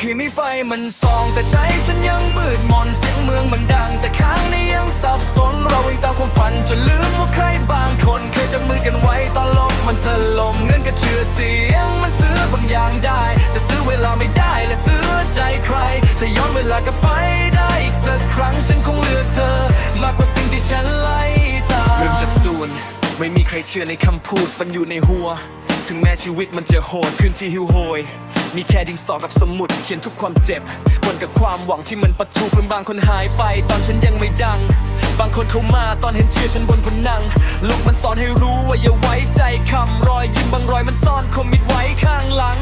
คือมีไฟมันส่อง แต่ใจฉันยังมืดมนเสียงเมืองมันดัง แต่ข้างในยังสับสน เราวิ่งตามความฝันจนลืมว่าใครบางคน เคยจับมือกันไว้ตอนลกมันถล่มเงินก็เชื่อเสียง มันซื้อบางอย่างได้ แต่ซื้อเวลาไม่ได้และซื้อใจใครถ้าย้อนเวลากลับไปได้อีกสักครั้งฉันคงเลือกเธอ มากกว่าสิ่งที่ฉันไล่ตามเริ่มจากศูนย์ไม่มีใครเชื่อในคำพูดฟันอยู่ในหัว ถึงแม้ชีวิตมันจะโหดขึ้นที่หิวโหย มีแค่ดินสอกับสมุด เขียนทุกความเจ็บบนกับความหวังที่มันประทุเพื่อนบางคนหายไป ตอนฉันยังไม่ดัง บางคนเข้ามาตอนเห็นเชื่อฉันบนพนังโลกมันสอนให้รู้ว่าอย่าไว้ใจคำรอยยิ้มบางรอยมันซ่อนคมมิดไว้ข้างหลัง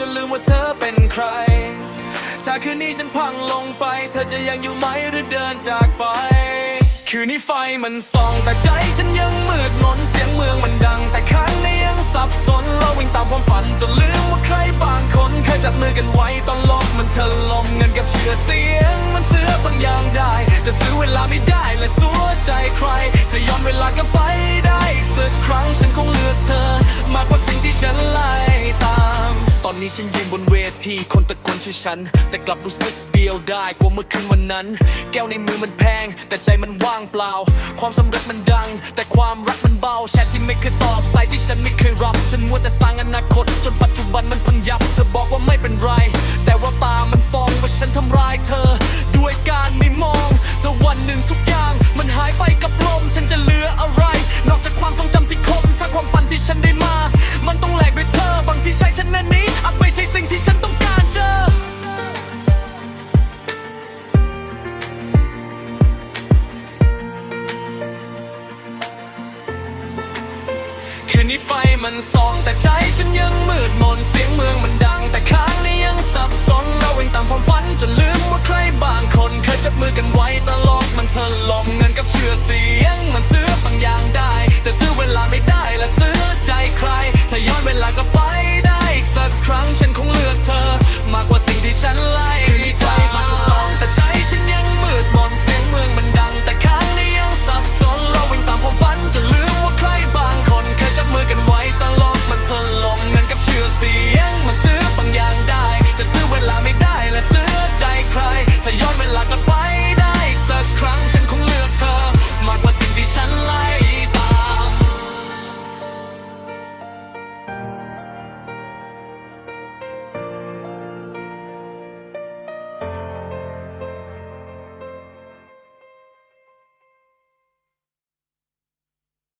จนลืมว่าเธอเป็นใคร ถ้าคืนนี้ฉันพังลงไป เธอจะยังอยู่ไหมหรือเดินจากไป คืนนี้ไฟมันส่องแต่ใจฉันยังมืดมนเสียงเมืองมันดัง แต่ข้างในยังสับสนเราวิ่งตามความฝันจนลืมว่าใครบางคนเคยจับมือกันไว้ตอนโลกมันถล่มเงินกับเชื่อเสียง มันซื้อบางอย่างได้ จะซื้อเวลาไม่ได้และสัวใจใครถ้าย้อนเวลากลับไป นี้ฉันยืนบนเวทีคนตะโกนชื่อฉัน แต่กลับรู้สึกเดียวได้กว่าเมื่อคืนวันนั้น แก้วในมือมันแพง แต่ใจมันว่างเปล่า ความสำเร็จมันดัง แต่ความรักมันเบาแชทที่ไม่เคยตอบสายที่ฉันไม่เคยรับ ฉันมัวแต่สร้างอนาคต จนปัจจุบันมันพังยับ เธอบอกว่าไม่เป็นไร แต่ว่าตามันฟ้องว่าฉันทำร้ายเธอ ด้วย นี้ไฟมันส่องแต่ใจฉันยังมืดมนเสียงเมืองมัน